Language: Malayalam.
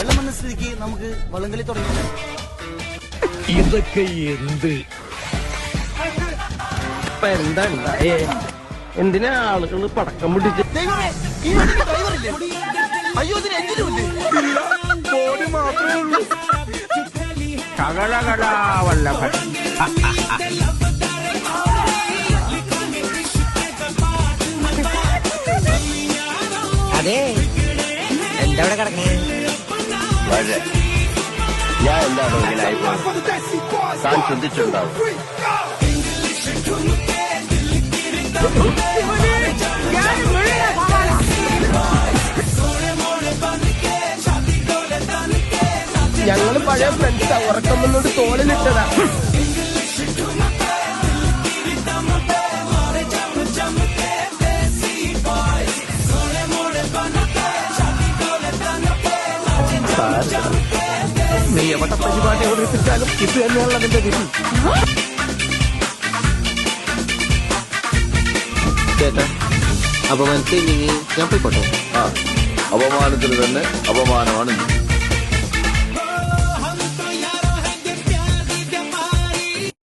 വെള്ളം വന്ന സ്ഥിതിക്ക് നമുക്ക് വള്ളംകളി തുടങ്ങി. ഇതൊക്കെ എന്ത്? എന്തിനാ ആളുകൾ പടക്കം പിടിച്ച് അയ്യോ ഇതിന് എഞ്ചിനും ഇല്ലേ? ബോഡി മാത്രമേ ഉള്ളൂ. അതെ എന്തവിടെ കിടക്കണേ? വളരെ ഞാൻ എന്താണ് ഇങ്ങനെ താൻ ചിന്തിച്ചിട്ടുണ്ടാവും ഞങ്ങൾ പഴയ ഫ്രണ്ട്സാ ഉറക്കം വന്നോണ്ട് തോളിലിട്ടതാ. നീ എവിടെ പരിപാടി അവതരിപ്പിച്ചാലും ഇത് തന്നെയുള്ള നിന്റെ വിധി. ചേട്ടാ അപ്പൊ നീ ഞാൻ പോയിക്കോട്ടെ? ആ അപമാനത്തിന് തന്നെ അപമാനമാണ് നീ